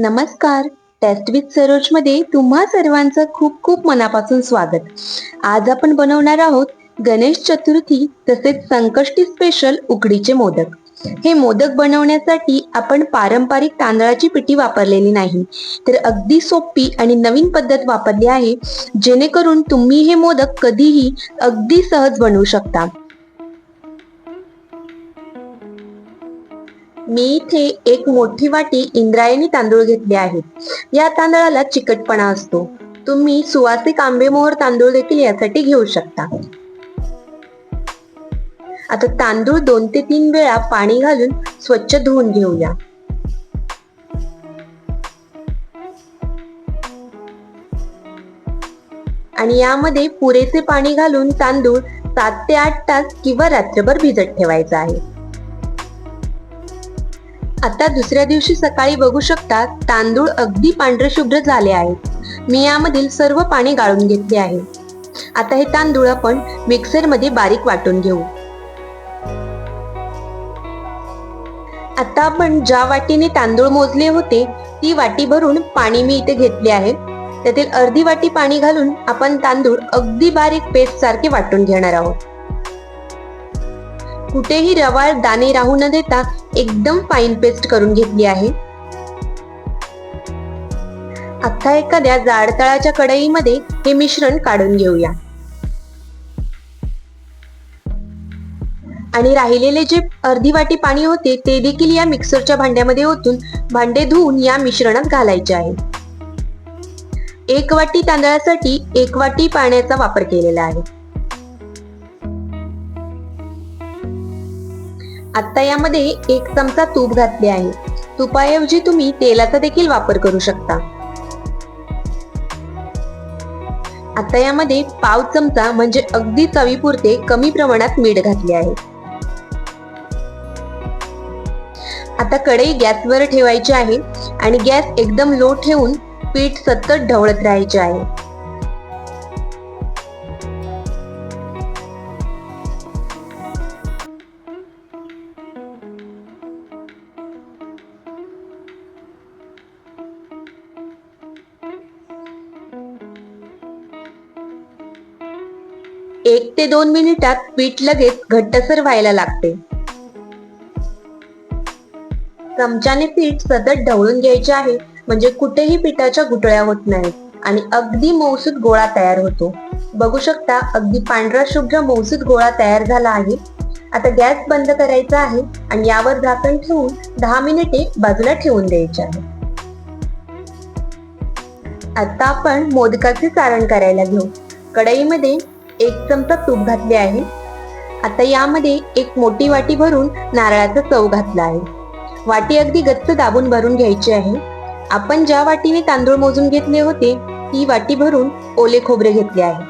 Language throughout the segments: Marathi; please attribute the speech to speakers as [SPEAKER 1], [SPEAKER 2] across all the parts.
[SPEAKER 1] नमस्कार. टेस्ट विथ सरोजमध्ये तुम्हा सर्वांचं खूप खूप मनापासून स्वागत. आज आपण बनवणार आहोत गणेश चतुर्थी तसेच संकष्टी स्पेशल उकडीचे मोदक. हे मोदक बनवण्यासाठी आपण पारंपरिक तांदळाची पिठी वापरलेली नाही तर अगदी सोपी आणि नवीन पद्धत वापरली आहे जेणेकरून तुम्ही हे मोदक कधीही अगदी सहज बनवू शकता. मी इथे एक मोठी वाटी इंद्रायणी तांदूळ घेतले आहेत. या तांदळाला चिकटपणा असतो. तुम्ही सुवासिक आंबेमोहर तांदूळ देखील यासाठी घेऊ शकता. आता तांदूळ दोन ते तीन वेळा पाणी घालून स्वच्छ धुवून घेऊया. आणि यामध्ये पुरेसे पाणी घालून तांदूळ सात ते आठ तास किंवा रात्रभर भिजत ठेवायचा आहे. आता दुसऱ्या दिवशी सकाळी बघू शकता तांदूळ अगदी पांढरे शुभ्र झाले आहेत. मी यामधील सर्व पाणी गाळून घेतले आहे. आता हे तांदूळ आपण मिक्सरमध्ये बारीक वाटून घेऊ. आता आपण ज्या वाटीने तांदूळ मोजले होते ती वाटी भरून पाणी मी इथे घेतले आहे. त्यातील अर्धी वाटी पाणी घालून आपण तांदूळ अगदी बारीक पेस्ट सारखे वाटून घेणार आहोत. कुठेही रवाळ दाणे राहू न देता एकदम फाईन पेस्ट करून घेतली आहे. आता एखाद्या जाडतळाच्या कढईमध्ये हे मिश्रण काढून घेऊया. आणि राहिलेले जे अर्धी वाटी पाणी होते ते देखील या मिक्सरच्या भांड्यामध्ये ओतून भांडे धुवून या मिश्रणात घालायचे आहे. एक वाटी तांदळासाठी एक वाटी पाण्याचा वापर केलेला आहे. आता यामध्ये एक चमचा तूप घातले आहे. तुपाऐवजी तुम्ही तेलाचा देखील वापर करू शकता. आता यामध्ये पाव चमचा म्हणजे अगदी चवीपुरते कमी प्रमाणात मीठ घातले आहे. आता कढई गॅसवर ठेवायची आहे आणि गॅस एकदम लो ठेवून पीठ सतत ढवळत राहायचे आहे. एक ते दोन मिनिटात पीठ लगेच घट्टसर व्हायला लागते. चमच्याने पीठ सतत ढवळून घ्यायचे आहे म्हणजे कुठेही पिठाच्या गुटळ्या होत नाहीत आणि अगदी मौसूद गोळा तयार होतो. बघू शकता अगदी पांढरा शुभ्र मौसूद गोळा तयार झाला आहे. आता गॅस बंद करायचा आहे आणि यावर झाकण ठेवून दहा मिनिटे बाजूला ठेवून द्यायचे आहे. आता आपण मोदकाचे सारण करायला घेऊ. कढईमध्ये एक चमचा तूप घातले आहे. आता यामध्ये एक मोठी वाटी भरून नारळाचा चव घातला आहे. वाटी अगदी गच्च दाबून भरून घ्यायची आहे. आपण ज्या वाटीने तांदूळ मोजून घेतले होते ती वाटी भरून ओले खोबरे घेतले आहे.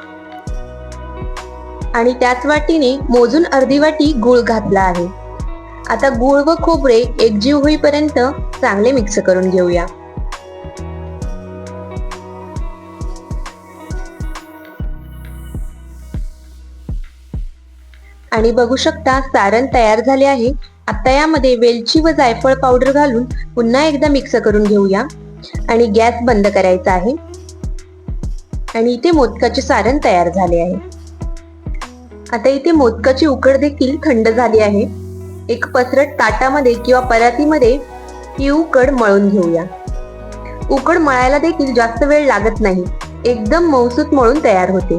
[SPEAKER 1] आणि त्याच वाटीने मोजून अर्धी वाटी गुळ घातला आहे. आता गुळ व खोबरे एकजीव होईपर्यंत चांगले मिक्स करून घेऊया. आणि बघू शकता सारण तयार झाले आहे. आता यामध्ये वेलची व जायफळ पावडर घालून पुन्हा एकदा मिक्स करून घेऊया. आणि गॅस बंद करायचा आहे. आणि इथे मोदकाचे सारण तयार झाले आहे. आता इथे मोदकाची उकड देखील थंड झाली आहे. एक पसरट ताटामध्ये किंवा परातीमध्ये ही उकड मळून घेऊया. उकड मळायला देखील जास्त वेळ लागत नाही. एकदम मौसूत मळून तयार होते.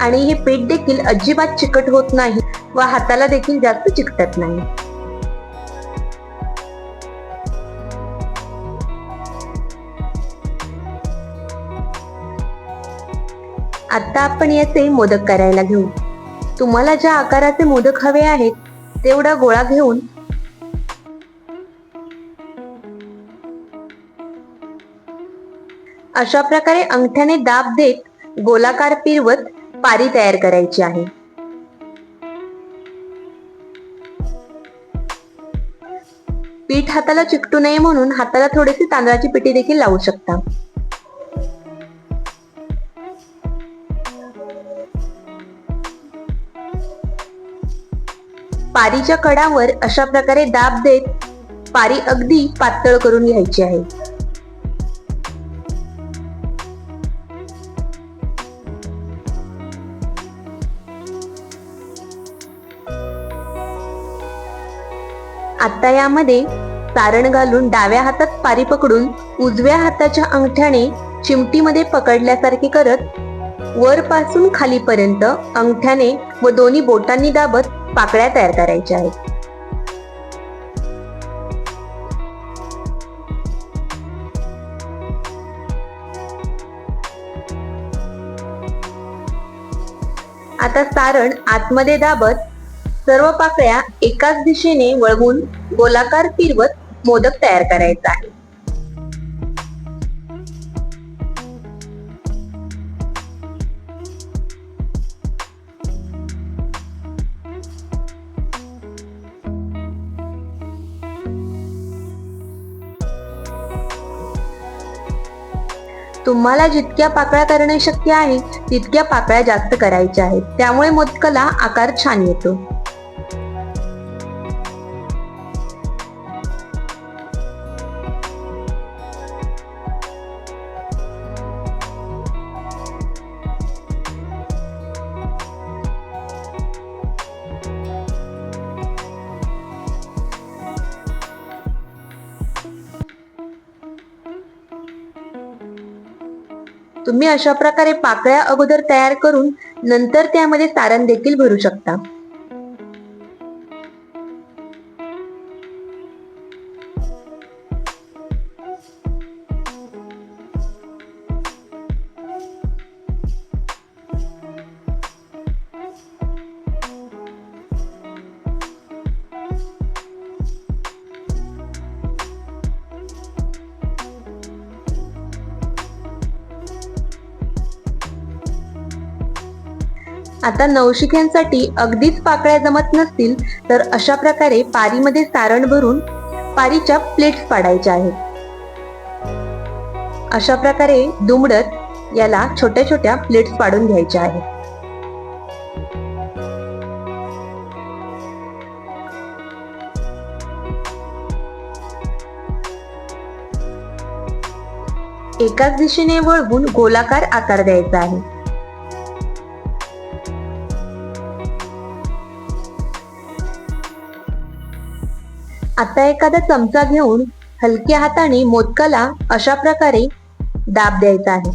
[SPEAKER 1] आणि हे पीठ देखील अजिबात चिकट होत नाही व हाताला देखील जास्त चिकटत नाही. आता आपण याचे मोदक करायला घेऊ. तुम्हाला ज्या आकाराचे मोदक हवे आहेत तेवढा गोळा घेऊन अशा प्रकारे अंगठ्याने दाब देत गोलाकार पिरवत पारी तयार करायची आहे. पीठ हाताला चिकटू नये म्हणून हाताला थोडीशी तांदळाची पिठी देखील लावू शकता. पारीच्या कडावर अशा प्रकारे दाब देत पारी अगदी पातळ करून घ्यायची आहे. आता यामध्ये सारण घालून डाव्या हातात पारी पकडून उजव्या हाताच्या अंगठ्याने चिमटीमध्ये पकडल्यासारखे करत वरपासून खालीपर्यंत अंगठ्याने व दोन्ही बोटांनी दाबत पाकळ्या तयार करायच्या आहेत. आता सारण आतमध्ये दाबत सर्व पाकळ्या एकाच दिशेने वळवून गोलाकार फिरवत मोदक तयार करायचा आहे. तुम्हाला जितक्या पाकळ्या करणे शक्य आहे तितक्या पाकळ्या जास्त करायच्या आहेत. त्यामुळे मोदकाला आकार छान येतो. तुम्ही अशा प्रकारे पाकळ्या अगोदर तयार करून नंतर त्यामध्ये सारण देखील भरू शकता. आता नवशिक्यांसाठी अगदीच पाकळ्या जमत नसतील तर अशा प्रकारे पारीमध्ये सारण भरून पारीच्या प्लेट्स पाडायच्या आहेत. अशा प्रकारे दुमडत याला छोट्या छोट्या प्लेट्स पाडून घ्यायच्या आहेत. एकाच दिशेने वळवून गोलाकार आकार द्यायचा आहे. आता एखादा चमचा घेऊन हलक्या हाताने मोदकाला अशा प्रकारे दाब द्यायचा आहे.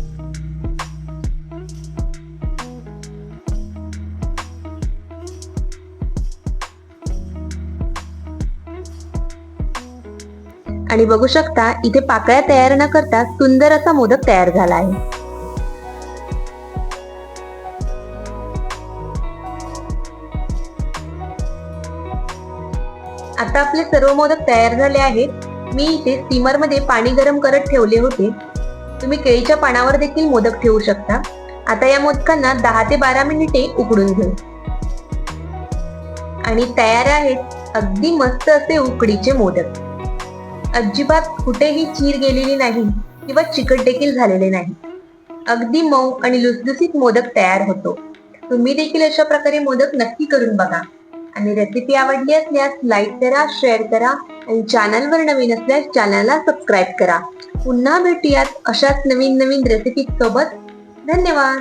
[SPEAKER 1] आणि बघू शकता इथे पाकळ्या तयार न करता सुंदर असा मोदक तयार झाला आहे. आता आपले सर्व मोदक तयार झाले आहेत. मी इथे स्टीमरमध्ये पाणी गरम करत ठेवले होते. तुम्ही केळीच्या पानावर देखील मोदक ठेवू शकता. आता या मोदकांना दहा ते बारा मिनिटे उकडून घेऊ. आणि तयार आहेत अगदी मस्त असे उकडीचे मोदक. अजिबात कुठेही चीर गेलेली नाही किंवा चिकट देखील झालेले नाही. अगदी मऊ आणि लुसलुसीत मोदक तयार होतो. तुम्ही देखील अशा प्रकारे मोदक नक्की करून बघा. आणि रेसिपी आवडली असल्यास लाईक करा शेअर करा आणि चॅनलवर नवीन असल्यास चॅनलला सबस्क्राईब करा. पुन्हा भेटूयात अशाच नवीन नवीन रेसिपी सोबत. धन्यवाद!